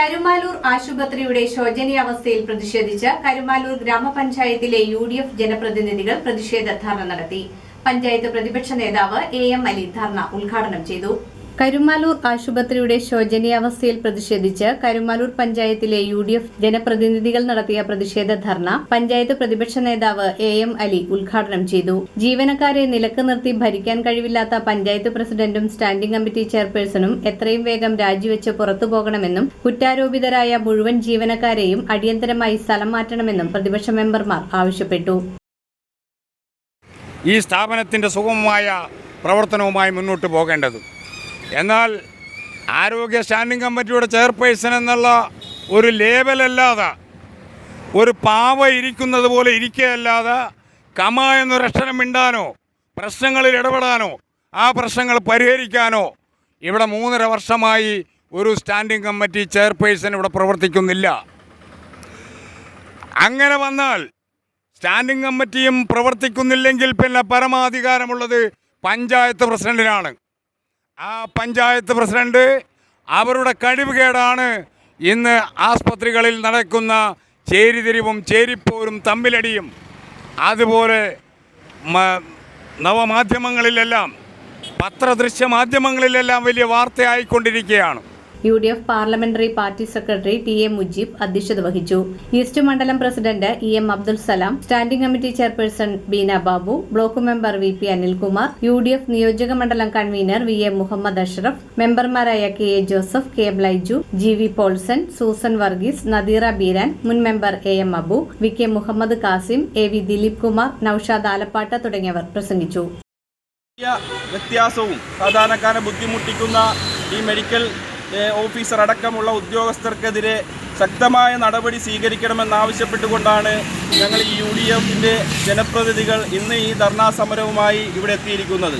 കരുമാലൂർ ആശുപത്രിയുടെ ശോചനീയാവസ്ഥയിൽ പ്രതിഷേധിച്ച് കരുമാലൂർ ഗ്രാമപഞ്ചായത്തിലെ യു ഡി എഫ് ജനപ്രതിനിധികൾ പ്രതിഷേധ ധർണ നടത്തി. പഞ്ചായത്ത് പ്രതിപക്ഷ നേതാവ് എ എം അലി ധർണ ഉദ്ഘാടനം ചെയ്തു. കരുമാലൂർ ആശുപത്രിയുടെ ശോചനീയാവസ്ഥയിൽ പ്രതിഷേധിച്ച് കരുമാലൂർ പഞ്ചായത്തിലെ യു ഡി എഫ് ജനപ്രതിനിധികൾ നടത്തിയ പ്രതിഷേധ ധർണ പഞ്ചായത്ത് പ്രതിപക്ഷ നേതാവ് എ എം അലി ഉദ്ഘാടനം ചെയ്തു. ജീവനക്കാരെ നിലയ്ക്ക് നിർത്തി ഭരിക്കാൻ കഴിവില്ലാത്ത പഞ്ചായത്ത് പ്രസിഡന്റും സ്റ്റാൻഡിംഗ് കമ്മിറ്റി ചെയർപേഴ്സണും എത്രയും വേഗം രാജിവെച്ച് പുറത്തു പോകണമെന്നും കുറ്റാരോപിതരായ മുഴുവൻ ജീവനക്കാരെയും അടിയന്തരമായി സ്ഥലം മാറ്റണമെന്നും പ്രതിപക്ഷ മെമ്പർമാർ ആവശ്യപ്പെട്ടു. ഈ സ്ഥാപനത്തിന്റെ സുഗമമായ പ്രവർത്തനവുമായി മുന്നോട്ട് പോകേണ്ടത് എന്നാൽ ആരോഗ്യ സ്റ്റാൻഡിംഗ് കമ്മിറ്റിയുടെ ചെയർപേഴ്സൺ എന്നുള്ള ഒരു ലേബലല്ലാതെ ഒരു പാവ ഇരിക്കുന്നത് പോലെ ഇരിക്കുകയല്ലാതെ കമ എന്നൊരക്ഷരം മിണ്ടാനോ പ്രശ്നങ്ങളിൽ ഇടപെടാനോ ആ പ്രശ്നങ്ങൾ പരിഹരിക്കാനോ ഇവിടെ മൂന്നര വർഷമായി ഒരു സ്റ്റാൻഡിംഗ് കമ്മിറ്റി ചെയർപേഴ്സൺ ഇവിടെ പ്രവർത്തിക്കുന്നില്ല. അങ്ങനെ വന്നാൽ സ്റ്റാൻഡിംഗ് കമ്മിറ്റിയും പ്രവർത്തിക്കുന്നില്ലെങ്കിൽ പിന്നെ പരമാധികാരമുള്ളത് പഞ്ചായത്ത് പ്രസിഡന്റിനാണ്. ആ പഞ്ചായത്ത് പ്രസിഡന്റ് അവരുടെ കഴിവുകേടാണ് ഇന്ന് ആസ്പത്രികളിൽ നടക്കുന്ന ചേരിതിരിവും ചേരിപ്പോരും തമ്മിലടിയും. അതുപോലെ നവമാധ്യമങ്ങളിലെല്ലാം പത്രദൃശ്യ മാധ്യമങ്ങളിലെല്ലാം വലിയ വാർത്തയായിക്കൊണ്ടിരിക്കുകയാണ് U D F parliamentary party secretary T A Mujeeb അധ്യക്ഷത വഹിച്ചു. ഈസ്റ്റ് മണ്ഡലം president E M Abdul Salam standing committee chairperson Beena Babu block member V P Anilkumar U D F നിയോജക മണ്ഡലം convener V A Muhammad Ashraf മെമ്പർമാരായ K A Joseph K M Laiju G V Polson Susan Varghese Nadeera Beeran മുൻ member A M Abu V K Muhammad Kasim A V Dileep Kumar Noushad Alappatta തുടങ്ങിയവർ പ്രസംഗിച്ചു. വ്യത്യാസവും സാധാരണക്കാരെ ബുദ്ധിമുട്ടിക്കുന്ന ഈ medical officer അടക്കമുള്ള ഉദ്യോഗസ്ഥർക്കെതിരെ ശക്തമായ നടപടി സ്വീകരിക്കണമെന്നാവശ്യപ്പെട്ടുകൊണ്ടാണ് ഞങ്ങൾ ഈ യു ഡി എഫിന്റെ ജനപ്രതിനിധികൾ ഇന്ന് ഈ ധർണാ സമരവുമായി ഇവിടെ എത്തിയിരിക്കുന്നത്.